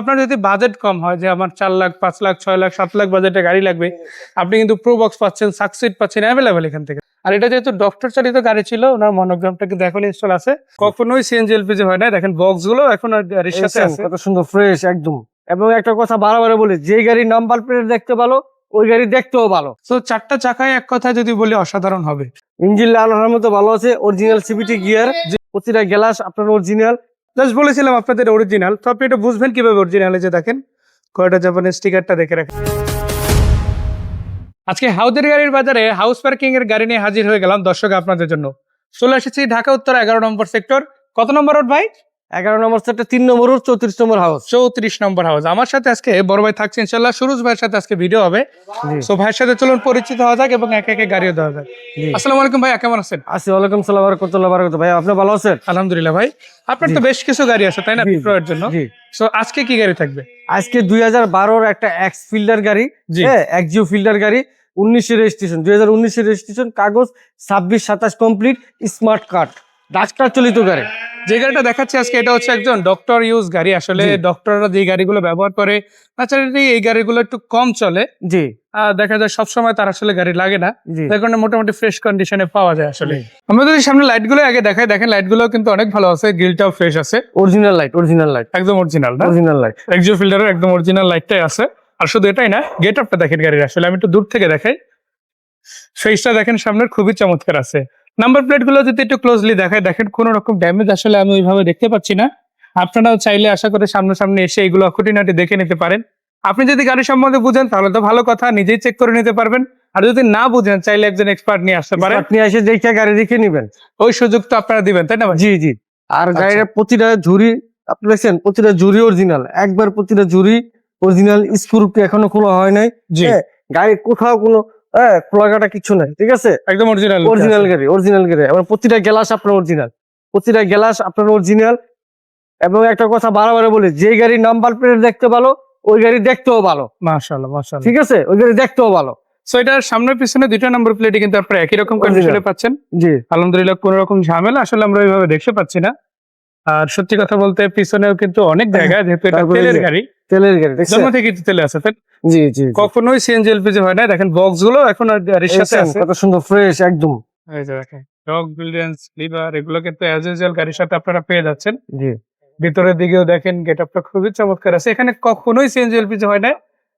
আপনার যদি বাজেট কম হয় যে আমার চার লাখ পাঁচ লাখ ছয় লাখ সাত লাখ বাজেটে গাড়ি লাগবে আপনি কিন্তু প্রো বক্স পাচ্ছেন সাকসিড পাচ্ছেন অ্যাভেলেবেল এখান থেকে। আর এটা যেহেতু ডক্টর চালিত গাড়ি ছিল ওনার মনোগ্রামটা কিন্তু এখন ইনস্টল আছে। কখনোই সিএনজি এলপিজি হয় না দেখেন বক্সগুলো এখন গাড়ির সাথে আছে। কত সুন্দর ফ্রেশ একদম। এবং একটা কথা বারবার বলি যে গাড়ির নাম্বার প্লেট দেখতে ভালো ওই গাড়ি দেখতেও ভালো। তো চারটা চাকায় এক কথায় যদি বলি অসাধারণ হবে। ইঞ্জিন আলোর মতো ভালো আছে অরিজিনাল সিবিটি গিয়ার প্রতিটা গ্লাস আপনার অরিজিনাল জাস্ট বলেছিলাম আপনাদের অরিজিনাল তো আপনি এটা বুঝবেন কীভাবে অরিজিনাল যে দেখেন, কয়টা জাপানের স্টিকারটা দেখে রাখেন। আজকে হাউদের গাড়ির বাজারে হাউস পার্কিং এর গাড়ি নিয়ে হাজির হয়ে গেলাম দর্শক আপনাদের জন্য। চলে এসেছি ঢাকা উত্তর এগারো নম্বর সেক্টর কত নম্বর রোড ভাই? এগারো নম্বর সেটটা তিন নম্বর চৌত্রিশ নম্বর হাউস চৌত্রিশ নম্বর হাউস আমার সাথে আজকে বড় ভাই থাকছে ইনশাল্লাহ। সুরজ ভাইয়ের সাথে আজকে ভিডিও হবে। সো ভাইয়ের সাথে চলুন পরিচিত হওয়া যাক এবং একে একে গাড়িও দেওয়া যাক। আসসালামু আলাইকুম ভাই কেমন আছেন? আসি ওয়ালাইকুম সালাম বারাকাতুল্লাহ বারাকাতুহ ভাই আপনি ভালো আছেন? আলহামদুলিল্লাহ ভাই। আপনার তো বেশ কিছু গাড়ি আছে তাই না? বিক্রয়ের জন্য। সো আজকে কি গাড়ি থাকবে? আজকে দুই হাজার বারোর একটা এক্স ফিল্ডার গাড়ি হ্যাঁ এক্সিও ফিল্ডার গাড়ি উনিশের রেজিস্ট্রেশন দুই হাজার উনিশের রেজিস্ট্রেশন কাগজ ছাব্বিশ সাতাশ কমপ্লিট স্মার্ট কার্ড ডাক্তার চলিত গাড়ি। যে গাড়িটা দেখাচ্ছি আজকে এটা হচ্ছে একজন ডক্টর ইউজ গাড়ি। আসলে। ডক্টররা যে গাড়িগুলো ব্যবহার করে ন্যাচারালি এই গাড়িগুলো একটু কম চলে। জি। দেখা যায় সবসময় তার আসলে গাড়ি লাগে না। তার কারণে মোটামুটি ফ্রেশ কন্ডিশনে পাওয়া যায় আসলে। আমরা যদি সামনে লাইটগুলো আগে দেখাই। দেখেন লাইটগুলো কিন্তু অনেক ভালো আছে গ্রিলটাও ফ্রেশ আছে। অরিজিনাল লাইট অরিজিনাল লাইট একদম অরিজিনাল না? অরিজিনাল লাইট এক্সিও ফিল্ডারের একদম অরিজিনাল লাইটটাই আছে। আর শুধু এটাই না গেট আপটা দেখেন গাড়ির। আসলে আমি একটু দূর থেকে দেখাই। ফেসটা দেখেন সামনের খুবই চমৎকার আছে। নাম্বার প্লেটগুলো যদি একটু ক্লোজলি দেখায় দেখেন কোনো রকম ড্যামেজ আসলে আমি ওইভাবে দেখতে পাচ্ছি না। আপনারাও চাইলে আশা করে সামনাসামনি এসে এগুলো খুঁটিনাটি দেখে নিতে পারেন। আপনি যদি গাড়ি সম্বন্ধে বুঝেন তাহলে তো ভালো কথা নিজেই চেক করে নিতে পারবেন। আর যদি না বুঝেন চাইলে একজন এক্সপার্ট নিয়ে আসতে পারেন। আপনি এসে দেখে গাড়ি দেখে নিবেন। ওই সুযোগ তো আপনারা দিবেন তাই না? জি জি। আর আচ্ছা। গাড়ির প্রতিটা ঝুড়ি আপনি দেখছেন প্রতিটা ঝুড়ি অরিজিনাল একবার প্রতিটা ঝুড়ি অরিজিনাল স্ক্রু এখনও খোলা হয় নাই। জি। হ্যাঁ, গাড়ির কোথাও কোনো হ্যাঁ, খোলা কাটা কিছু নাই ঠিক আছে? একদম অরিজিনাল অরিজিনাল গাড়ি অরিজিনাল গাড়ি। এবং প্রতিটা গ্লাস আপনার অরিজিনাল প্রতিটা গ্লাস আপনার অরিজিনাল এবং একটা কথা বারবার বলি যে গাড়ি নাম্বার প্লেট দেখতে ভালো ওই গাড়ি দেখতেও ভালো। মাশাআল্লাহ মাশাআল্লাহ। ঠিক আছে? ওই গাড়ি দেখতেও ভালো। সো এটার সামনের পিছনে দুইটা নাম্বার প্লেটে কিন্তু আপনারা একই রকম কন্ডিশনে পাচ্ছেন। জি। আলহামদুলিল্লাহ কোন রকম ঝামেলা আসলে আমরা ওইভাবে দেখতে পাচ্ছি না। আর সত্যি কথা বলতে পিছনেও কিন্তু অনেক জায়গা যেহেতু এটা তেলের গাড়ি। তেলের গাড়ি জন্ম থেকে কিন্তু তেলে আছে তাই জি জি। কখনোই সিএনজি এলপিজি হয় না। দেখেন বক্সগুলো এখন গাড়ির সাথে আছে। কত সুন্দর ফ্রেশ একদম। এই যে দেখেন ডগ বিল্ডেন্স লিভার এগুলো কিন্তু অ্যাজ ইউজুয়াল গাড়ির সাথে আপনারা পেয়ে যাচ্ছেন। জি। ভিতরের দিকেও দেখেন গেট আপটা খুবই চমৎকার আছে। এখানে কখনোই সিএনজি এলপিজি হয় না।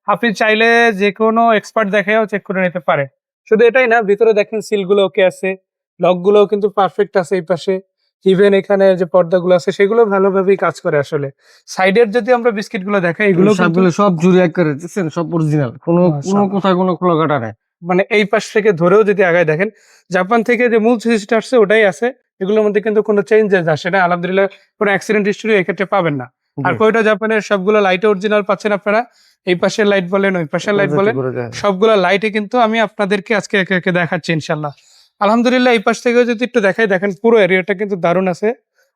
আপনি চাইলে যে কোনো এক্সপার্ট দেখাও চেক করে নিতে পারে শুধু এটাই না ভিতরে দেখেন সিলগুলো ওকে আছে। লকগুলো কিন্তু পারফেক্ট আছে এই পাশে। ইভেন এখানে যে পর্দাগুলো আছে সেগুলো ভালোভাবেই কাজ করে আসলে। সাইডের যদি আমরা বিস্কিটগুলো দেখাই এগুলো সবগুলো সব জুড়ে এক করে দেখছেন? সব অরিজিনাল কোনো কোনো। কোথাও কোনো খোলা কাটা নাই। মানে এই পাশ থেকে ধরেও যদি আগায় দেখেন জাপান থেকে যে মূল সিরিজটা আসছে ওটাই আছে। এগুলোর মধ্যে কিন্তু কোনো চেঞ্জেস আসে না। আলহামদুলিল্লাহ কোনো অ্যাক্সিডেন্ট হিস্ট্রি এক্ষেত্রে পাবেন না। আর। কয়টা জাপানের সবগুলো লাইট অরিজিনাল পাচ্ছেন আপনারা? এই পাশের লাইট বলেন ওই পাশের লাইট বলেন। সবগুলো লাইটে কিন্তু আমি আপনাদেরকে আজকে একে একে দেখাচ্ছি ইনশাল্লাহ আলহামদুলিল্লাহ, এই পাশ থেকেও যদি একটু দেখাই, দেখেন পুরো এরিয়াটা কিন্তু দারুণ আছে।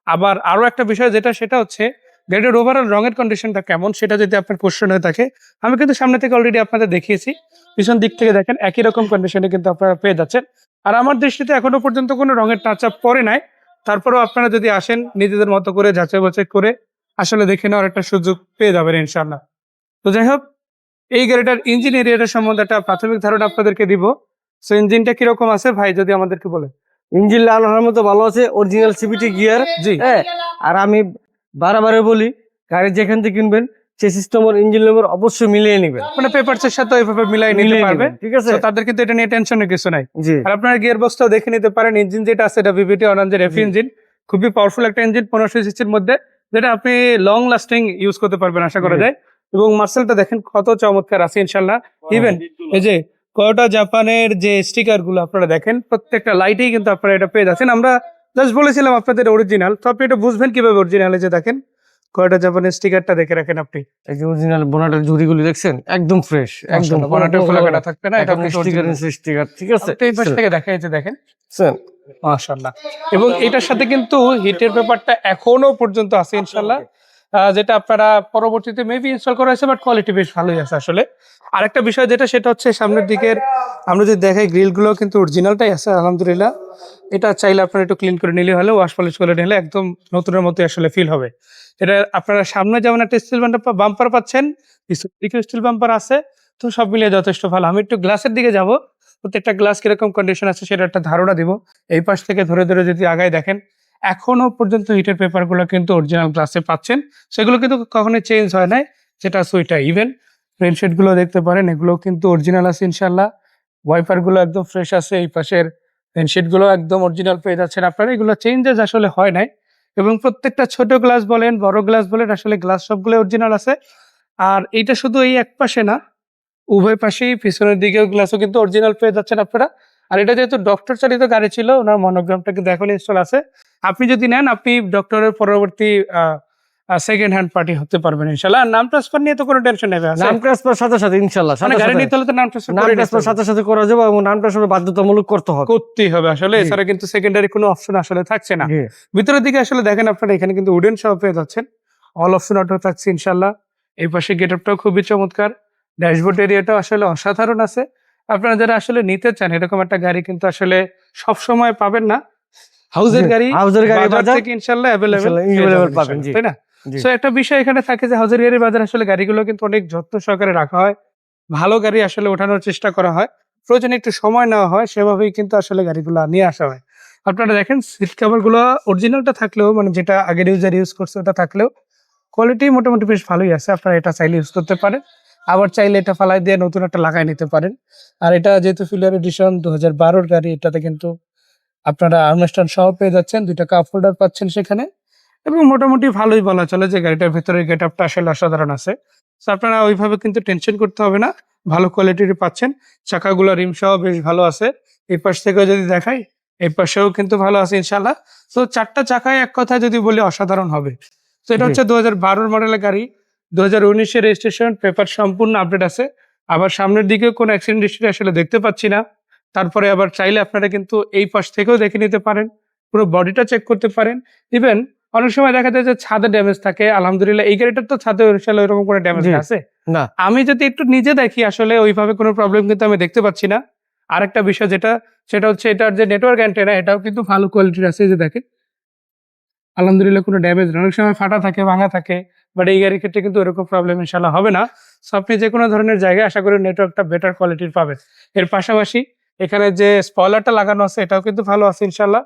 আবার আরও একটা বিষয় যেটা, সেটা হচ্ছে গাড়ির ওভারঅল রঙের কন্ডিশনটা কেমন, সেটা যদি আপনার কোশ্চেন হয়ে থাকে, আমি কিন্তু সামনে থেকে অলরেডি আপনাদের দেখিয়েছি। পিছন দিক থেকে দেখেন একই রকম কন্ডিশনে কিন্তু আপনারা পেয়ে যাচ্ছেন। আর আমার দৃষ্টিতে এখনও পর্যন্ত কোনো রঙের টাচ আপ পরে নাই। তারপরেও আপনারা যদি আসেন, নিজেদের মতো করে যাচাই বাছাই করে, আসলে দেখে নেওয়ার একটা সুযোগ পেয়ে যাবেন ইনশাল্লাহ তো যাই হোক, এই গাড়িটার ইঞ্জিন এরিয়াটা সম্বন্ধে একটা প্রাথমিক ধারণা আপনাদেরকে দিব। সো ইঞ্জিনটা কীরকম আছে? ভাই যদি আমাদেরকে বলে। ইঞ্জিন লাল হওয়ার মতো ভালো আছে অরিজিনাল সিবিটি গিয়ার জি। হ্যাঁ। আর আমি বারে বলি গাড়ি যেখান থেকে কিনবেন চেসিস নম্বর ইঞ্জিন নম্বর অবশ্যই মিলিয়ে নেবেন। মানে সাথে ওইভাবে মিলাই নিতে পারবে। ঠিক আছে? তাদের কিন্তু এটা নিয়ে টেনশনের কিছু নাই। আর আপনার গিয়ার বক্সটাও দেখে নিতে পারেন ইঞ্জিন যেটা আছে এটা ভিভিটি অনাঞ্জের এফ ইঞ্জিন খুবই পাওয়ারফুল একটা ইঞ্জিন পনেরোশো সিসির মধ্যে যেটা আপনি লং লাস্টিং ইউজ করতে পারবেন আশা করা যায়। এবং মার্সেলটা দেখেন কত চমৎকার আছে ইনশাল্লাহ ইভেন এই যে কয়টা জাপানের যে স্টিকারগুলো আপনারা দেখেন প্রত্যেকটা লাইটেই কিন্তু আপনারা এটা পেয়ে যাচ্ছেন। আমরা জাস্ট বলেছিলাম আপনাদের অরিজিনাল তো আপনি এটা বুঝবেন কীভাবে অরিজিনাল যে দেখেন কয়টা জাপানের স্টিকারটা দেখে রাখেন আপনি। এই যে অরিজিনাল বোনাটের ঝুড়িগুলি দেখছেন একদম ফ্রেশ একদম একদম বনাটে খোলা কাটা থাকবে না এটা স্টিকার স্টিকার ঠিক আছে? এই পাশ থেকে দেখা যাচ্ছে দেখেন। স্যার মাশাল্লাহ এবং এটার সাথে কিন্তু হিটের ব্যাপারটা এখনও পর্যন্ত আছে ইনশাল্লাহ আহ, যেটা আপনারা পরবর্তীতে মেবি ইনস্টল করা হয়েছে বাট কোয়ালিটি বেশ ভালোই আছে আসলে। আরেকটা বিষয় যেটা, সেটা হচ্ছে সামনের দিকের, আমরা যদি দেখাই গ্রিলগুলো কিন্তু অরিজিনালটাই আছে, আলহামদুলিল্লাহ। এটা চাইলে আপনারা একটু ক্লিন করে নিলে হলে ওয়াশ পলিশ করে নিলে একদম নতুনের মতো আসলে ফিল হবে। এটা আপনারা সামনে যেমন একটা স্টিল বাম্পার পাচ্ছেন স্টিল বাম্পার আছে, তো সব মিলিয়ে যথেষ্ট ভালো। আমি একটু গ্লাসের দিকে যাব, প্রত্যেকটা গ্লাস কীরকম কন্ডিশন আছে সেটা একটা ধারণা দিব। এই পাশ থেকে ধরে ধরে যদি আগায় দেখেন এখনও পর্যন্ত হিটের পেপারগুলো কিন্তু অরিজিনাল গ্লাসে পাচ্ছেন। সেগুলো কিন্তু কখনোই চেঞ্জ হয় নাই, যেটা সুইটা ইভেন রেনশেডগুলো দেখতে পারেন, এগুলো কিন্তু অরিজিনাল আছে ইনশাল্লাহ ওয়াইপারগুলো একদম ফ্রেশ আছে, এই পাশের রেনশেডগুলো একদম অরিজিনাল পেয়ে যাচ্ছেন আপনারা। এগুলো চেঞ্জেস আসলে হয় নাই। এবং প্রত্যেকটা ছোট গ্লাস বলেন, বড় গ্লাস বলেন, আসলে গ্লাস সবগুলো অরিজিনাল আছে। আর এইটা শুধু এই এক পাশে না উভয় পাশেই পিছনের দিকেও গ্লাসও কিন্তু অরিজিনাল পেয়ে যাচ্ছেন আপনারা। আর এটা যেহেতু ডক্টর চালিত গাড়ি ছিল ওনার মনোগ্রামটা কিন্তু এখন ইনস্টল আছে। আপনি যদি নেন আপনি ডক্টরের পরবর্তী সেকেন্ড হ্যান্ড পার্টি হতে পারবেন ইনশাল্লাহ নাম ট্রান্সফার নিয়ে তো কোনো টেনশন নেবে নাম ট্রান্সফার সাথে সাথে ইনশাল্লাহ মানে গাড়ি নিতে হলে তো নাম ট্রান্সফার নাম ট্রান্সফার সাথে সাথে করা যাবে এবং নাম ট্রান্সফার বাধ্যতামূলক করতে হবে। করতেই হবে আসলে এছাড়া কিন্তু সেকেন্ডারি কোনো অপশন আসলে থাকছে না। ভিতরের দিকে আসলে দেখেন আপনারা এখানে কিন্তু উডেন সহ পেয়ে যাচ্ছেন। অল অপশন অটো থাকছে ইনশাল্লাহ এই পাশে গেট আপটাও খুবই চমৎকার। ড্যাশবোর্ড এরিয়াটাও আসলে অসাধারণ আছে। আপনারা যারা আসলে নিতে চান এরকম একটা গাড়ি কিন্তু আসলে সব সময় পাবেন না। হাউজের গাড়ি হাউজের গাড়ি বাজার থেকে অ্যাভেলেবেল ইনশাল্লাহ available পাবেন, জি। তাই না? সো একটা বিষয় এখানে থাকে যে হাউজের গাড়ি বাজার আসলে গাড়িগুলো কিন্তু অনেক যত্ন সহকারে রাখা হয়। ভালো গাড়ি আসলে ওঠানোর চেষ্টা করা হয়। প্রয়োজনে একটু সময় নেওয়া হয় সেভাবেই কিন্তু আসলে গাড়িগুলো নিয়ে আসা হয়। আপনারা দেখেন সিট কভারগুলো অরিজিনালটা থাকলেও মানে যেটা আগের ইউজার ইউজ করছে ওটা থাকলেও কোয়ালিটি মোটামুটি বেশ ভালোই আছে। আপনারা এটা চাইলে ইউজ করতে পারেন। আবার চাইলে এটা ফালাই দিয়ে নতুন একটা লাগাই নিতে পারেন। আর এটা যেহেতু ফিলার এডিশন দু হাজার বারোর গাড়ি এটাতে কিন্তু আপনারা আর্মস্টান সহ পেয়ে যাচ্ছেন। দুইটা কাপ হোল্ডার পাচ্ছেন সেখানে। এবং মোটামুটি ভালোই বলা চলে যে গাড়িটার ভেতরে গেট আপটা আসলে অসাধারণ আছে। তো আপনারা ওইভাবে কিন্তু টেনশন করতে হবে না। ভালো কোয়ালিটির পাচ্ছেন। চাকাগুলো রিম সহ বেশ ভালো আছে। এই পাশ থেকেও যদি দেখাই এই পাশেও কিন্তু ভালো আছে ইনশাল্লাহ তো চারটা চাকায় এক কথায় যদি বলি অসাধারণ হবে। তো এটা হচ্ছে দু হাজার বারোর মডেলের গাড়ি। দু হাজার উনিশের রেজিস্ট্রেশন পেপার সম্পূর্ণ আপডেট আছে। আবার সামনের দিকে কোনো অ্যাক্সিডেন্ট হিস্ট্রি আসলে দেখতে পাচ্ছি না। তারপরে আবার চাইলে আপনারা কিন্তু এই পাশ থেকেও দেখে নিতে পারেন। পুরো বডিটা চেক করতে পারেন। ইভেন অনেক সময় দেখা যায় যে ছাদে ড্যামেজ থাকে। আলহামদুলিল্লাহ এই গাড়িটার তো ছাদে ইনশাল্লাহ এরকম কোনো ড্যামেজ আছে। না। আমি যদি একটু নিজে দেখি আসলে ওইভাবে কোনো প্রবলেম কিন্তু আমি দেখতে পাচ্ছি না। আরেকটা বিষয় যেটা সেটা হচ্ছে এটার যে নেটওয়ার্ক অ্যান্টেনা এটাও কিন্তু ভালো কোয়ালিটির আছে যে দেখেন। আলহামদুলিল্লাহ কোনো ড্যামেজ অনেক সময় ফাটা থাকে, ভাঙা থাকে বাট এই গাড়ির ক্ষেত্রে কিন্তু এরকম প্রবলেম ইনশাল্লাহ হবে না। সো আপনি যে কোনো ধরনের জায়গায় আশা করি নেটওয়ার্কটা বেটার কোয়ালিটির পাবেন। এর পাশাপাশি এখানে যে স্পয়লারটা লাগানো আছে, এটাও কিন্তু ভালো আছে ইনশাল্লাহ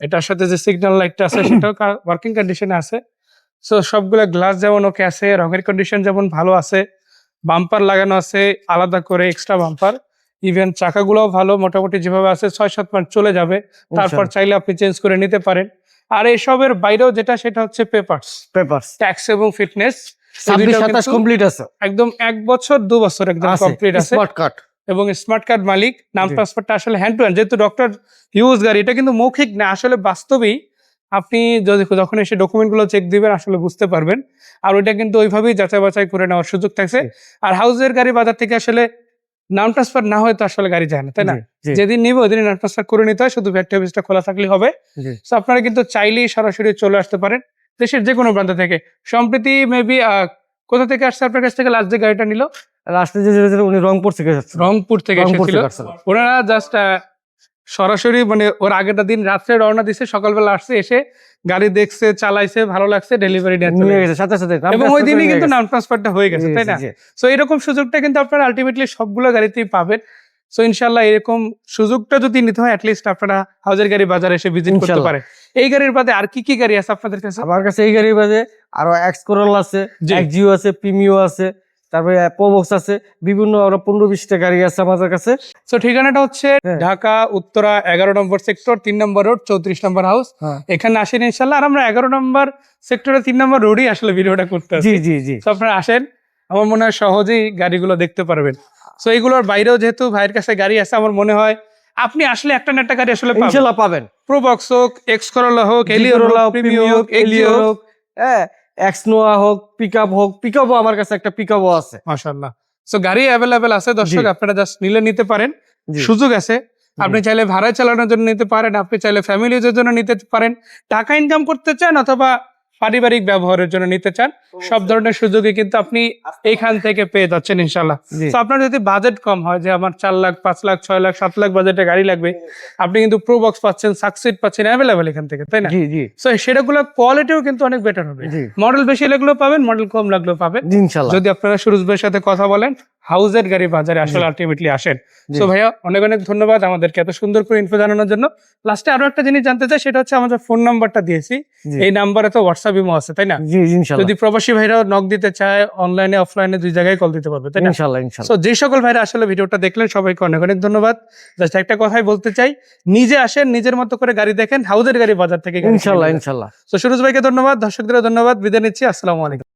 এটার সাথে যে সিগন্যাল লাইটটা আছে, সেটাও ওয়ার্কিং কন্ডিশনে আছে। সো সবগুলো গ্লাস যেমন ওকে আছে, রঙের কন্ডিশন যেমন ভালো আছে বাম্পার লাগানো আছে, আলাদা করে এক্সট্রা বাম্পার ইভেন চাকাগুলোও ভালো মোটামুটি যেভাবে আছে ছয় সাত মাস চলে যাবে। তারপর চাইলে আপনি চেঞ্জ করে নিতে পারেন। আর এসবের বাইরেও যেটা সেটা হচ্ছে পেপারস পেপার ট্যাক্স এবং ফিটনেস কমপ্লিট আছে। একদম এক বছর দু বছর একদম কমপ্লিট আছে। স্মার্ট কার্ড এবং স্মার্ট কার্ড মালিক নাম। ট্রান্সফারটা আসলে হ্যান্ড টু হ্যান্ড যেহেতু ডক্টর ইউজ গাড়ি এটা কিন্তু মৌখিক না আসলে বাস্তবেই আপনি যদি যখন এসে ডকুমেন্টগুলো চেক দিবেন আসলে বুঝতে পারবেন। আর ওইটা কিন্তু ওইভাবেই যাচাই বাছাই করে নেওয়ার সুযোগ থাকছে। আর হাউসের গাড়ি বাজার থেকে আসলে নাম ট্রান্সফার না হয় তো আসলে গাড়ি যায় না তাই না? যেদিন নিবে ওই দিন নাম ট্রান্সফার করে নিতে হয় শুধু ভ্যাট অফিসটা খোলা থাকলে হবে। তো আপনারা কিন্তু চাইলেই সরাসরি চলে আসতে পারেন দেশের যে কোনো প্রান্ত থেকে। সম্প্রতি মেবি কোথা থেকে আসছে আপনার কাছ থেকে লাস্ট যে গাড়িটা নিল? লাস্টে যে উনি রংপুর থেকে রংপুর থেকে। ওনারা জাস্ট সরাসরি মানে ওর আগেরটা দিন রাত্রে রওনা দিছে সকালবেলা আসছে এসে গাড়ি দেখছে চালাইছে ভালো লাগছে ডেলিভারি নিয়ে গেছে। সাথে সাথে এবং ওই দিনই কিন্তু নাম ট্রান্সফারটা হয়ে গেছে তাই না সো এরকম সুযোগটা কিন্তু আপনারা আলটিমেটলি সবগুলো গাড়িতেই পাবেন সো ইনশাল্লাহ এরকম সুযোগটা যদি নিতে হয় অ্যাটলিস্ট আপনারা হাউজের গাড়ি বাজারে এসে ভিজিট করতে। পারেন এই গাড়ির বাদে আর কি কি গাড়ি আছে আপনাদের কাছে আমার কাছে এই গাড়ির বাদে আরও এক্স করোল আছে জি। এক্সিও আছে প্রিমিও আছে তারপরে প্রোবক্স আছে বিভিন্ন আরও পনেরো বিশটা গাড়ি আছে আমাদের কাছে। তো ঠিকানাটা হচ্ছে হ্যাঁ। ঢাকা উত্তরা এগারো নম্বর সেক্টর তিন নম্বর রোড চৌত্রিশ নম্বর হাউস হ্যাঁ। এখানে আসেন ইনশাল্লাহ। আর আমরা এগারো নম্বর সেক্টরে তিন নম্বর রোডই আসলে ভিডিওটা করতে জি জি জি। তো আপনারা আসেন। আমার মনে হয় সহজেই গাড়িগুলো দেখতে পারবেন। সো এইগুলোর বাইরেও যেহেতু ভাইয়ের কাছে গাড়ি আছে আমার মনে হয় আপনি আসলে একটা না একটা গাড়ি আসলে পাবেন। ইনশাল্লাহ পাবেন। প্রোবক্স হোক এক্স করোলা হোক জি এলিও হোক প্রিমিও হোক এলিও হোক হ্যাঁ। এক্স নোয়া হোক পিক আপ হোক পিক আপও আমার কাছে একটা পিক আছে। মাশাল্লাহ সো গাড়ি অ্যাভেলেবেল আছে দর্শক আপনারা জাস্ট নিলে নিতে পারেন। সুযোগ আছে। আপনি চাইলে ভাড়ায় চালানোর জন্য নিতে পারেন আপনি চাইলে ফ্যামিলি জন্য নিতে পারেন। টাকা ইনকাম করতে চান অথবা পারিবারিক ব্যবহারের জন্য নিতে চান সব ধরনের সুযোগই কিন্তু আপনি এইখান থেকে পেয়ে যাচ্ছেন ইনশাল্লাহ তো আপনার যদি বাজেট কম হয় যে আমার চার লাখ পাঁচ লাখ ছয় লাখ সাত লাখ বাজেটে গাড়ি লাগবে আপনি কিন্তু প্রো বক্স পাচ্ছেন সাকসিড পাচ্ছেন অ্যাভেলেবেল এখান থেকে তাই না? তো সেটাগুলো কোয়ালিটিও কিন্তু অনেক বেটার হবে। মডেল বেশি লাগলেও পাবেন মডেল কম লাগলেও পাবেন। যদি আপনারা সুরজ ভাইয়ের সাথে কথা বলেন হাউজের গাড়ি বাজারে আসলে আলটিমেটলি আসেন। তো ভাইয়া অনেক অনেক ধন্যবাদ আমাদেরকে এত সুন্দর করে ইনফো জানানোর জন্য। লাস্টে আরও একটা জিনিস জানতে চাই সেটা হচ্ছে আমাদের ফোন নাম্বারটা দিয়েছি। এই নাম্বারে তো হোয়াটসঅ্যাপ ইমো আছে তাই না? যদি প্রবাসী ভাইরাও নক দিতে চায় অনলাইনে অফলাইনে দুই জায়গায় কল দিতে পারবে তাই না? তো যে সকল ভাইরা আসলে ভিডিওটা দেখলেন সবাইকে অনেক অনেক ধন্যবাদ। জাস্ট একটা কথাই বলতে চাই নিজে আসেন নিজের মতো করে গাড়ি দেখেন হাউজের গাড়ি বাজার থেকে ইনশাল্লাহ। ইনশাল্লাহ। তো সুরজ ভাইকে ধন্যবাদ দর্শকদের ধন্যবাদ বিদায় নিচ্ছি আসসালামু আলাইকুম।